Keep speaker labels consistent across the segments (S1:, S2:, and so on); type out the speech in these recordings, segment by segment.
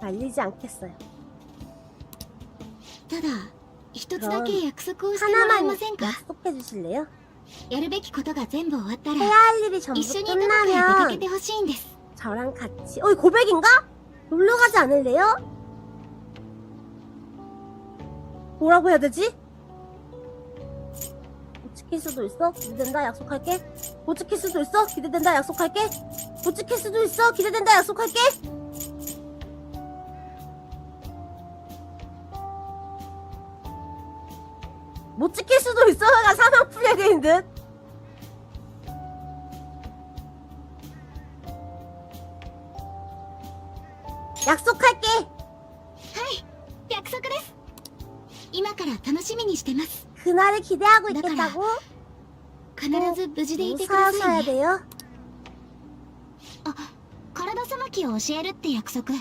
S1: 말리지 않겠어요.
S2: ただ一つだけ約束をしてもらえ
S1: 하나만
S2: ませんか
S1: 약속해 주실래요?
S2: やるべきことが全部終わったら
S1: 해야 할 일이 전부
S2: 一緒にどこかへ出かけ
S1: 끝나면
S2: てほしいんです
S1: 저랑 같이 어이 고백인가? 놀러 가지 않을래요? 뭐라고 해야 되지? 못 지킬 수도 있어? 기대된다 약속할게 못 지킬 수도 있어? 기대된다 약속할게 못 지킬 수도 있어? 기대된다 약속할게 못 지킬 수도 있어가 사망 플래그인 듯 약속할게
S2: 約束です今から楽しみにしてます
S1: 그날을 기대하고
S2: 나가라.
S1: 있겠다고?
S2: 必ず無事でいてくだ
S1: 무사하셔야
S2: さいね
S1: 돼요
S2: 体さばきを教えるって約束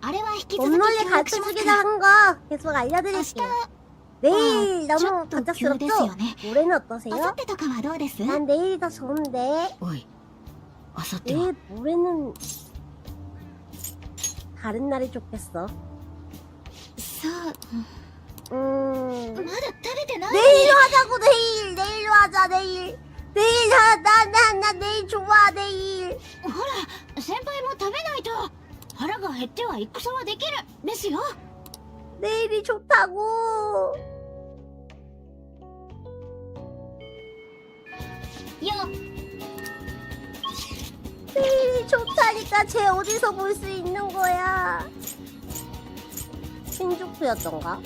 S2: あれは引き続き
S1: 몸놀이
S2: 協力します
S1: 가르쳐주기로
S2: から
S1: 한 거 계속
S2: 明日
S1: 알려드릴게요 내일
S2: 아,
S1: 너무
S2: 좀急ですよ
S1: 갑작스럽죠?
S2: ね
S1: 올해는
S2: 明
S1: 어떠세요?
S2: 後日とかはどうです
S1: 난 내일이 더 좋은데
S3: おいあさっては
S1: 내일 모레는 다른 날이 좋겠어
S2: そう
S1: 음
S2: まだ食べてない
S1: 내일로 하자고 내일 내일로 하자 내일 내일 나나나 내일 좋아 내일
S2: ほら先輩も食べないと腹が減っては戦はできるですよ
S1: 내일이 좋다고.
S2: よ
S1: 내일이 좋다니까 쟤 어디서 볼 수 있는 거야? 신주쿠였던가?